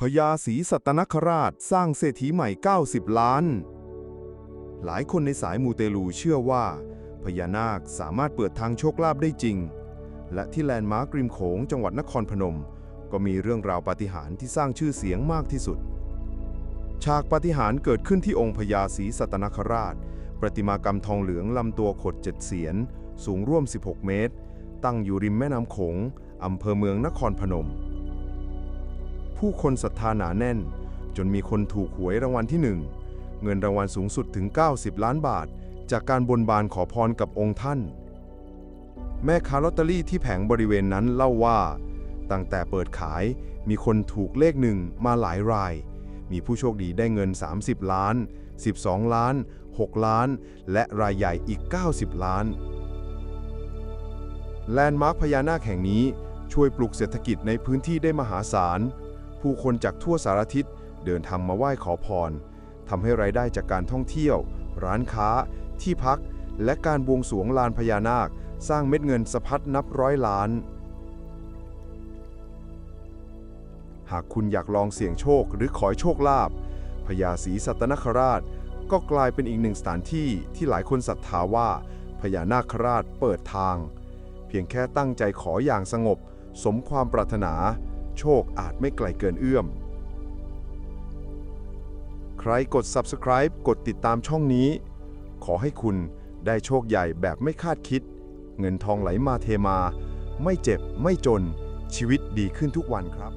พญาศรีสัตนคราชสร้างเศรษฐีใหม่ 90 ล้าน หลายคนในสายมูเตลูเชื่อว่า พญานาคสามารถเปิดทางโชคลาภได้จริง และที่แลนด์มาร์กริมโขงจังหวัดนครพนม ก็มีเรื่องราวปาฏิหาริย์ที่สร้างชื่อเสียงมากที่สุด ฉากปาฏิหาริย์เกิดขึ้นที่องค์พญาศรีสัตนคราช ประติมากรรมทองเหลืองลำตัวขดเจ็ดเสียน สูงร่วม 16 เมตร ตั้งอยู่ริมแม่น้ำโขงอำเภอเมืองนครพนม ผู้คนศรัทธาหนาแน่น จนมีคนถูกหวยรางวัลที่หนึ่งเงินรางวัลสูงสุดถึง 90 ล้านบาท จากการบนบานขอพรกับองค์ท่าน แม่ค้าลอตเตอรี่ที่แผงบริเวณนั้นเล่าว่า ตั้งแต่เปิดขายมีคนถูกเลขหนึ่งมาหลายราย มีผู้โชคดีได้เงิน 30 ล้าน 12 ล้าน 6 ล้าน และรายใหญ่อีก 90 ล้าน แลนด์มาร์คพญานาคแห่งนี้ช่วยปลุกเศรษฐกิจในพื้นที่ได้มหาศาล ผู้คนจากทั่วสารทิศเดินทางมาไหว้ขอพรทำให้รายได้จากการท่องเที่ยว ร้านค้า ที่พัก และการบวงสรวงลานพญานาค สร้างเม็ดเงินสะพัดนับร้อยล้าน หากคุณอยากลองเสี่ยงโชคหรือขอโชคลาภพญาศรีสัตนคราช ก็กลายเป็นอีกหนึ่งสถานที่ที่หลายคนศรัทธาว่าพญานาคราชเปิดทาง เพียงแค่ตั้งใจขออย่างสงบ สมความปรารถนา โชคอาจไม่ไกลเกินเอื้อม ใครกด subscribe กดติดตามช่องนี้ ขอให้คุณได้โชคใหญ่แบบไม่คาดคิด เงินทองไหลมาเทมา ไม่เจ็บไม่จนชีวิตดีขึ้นทุกวันครับ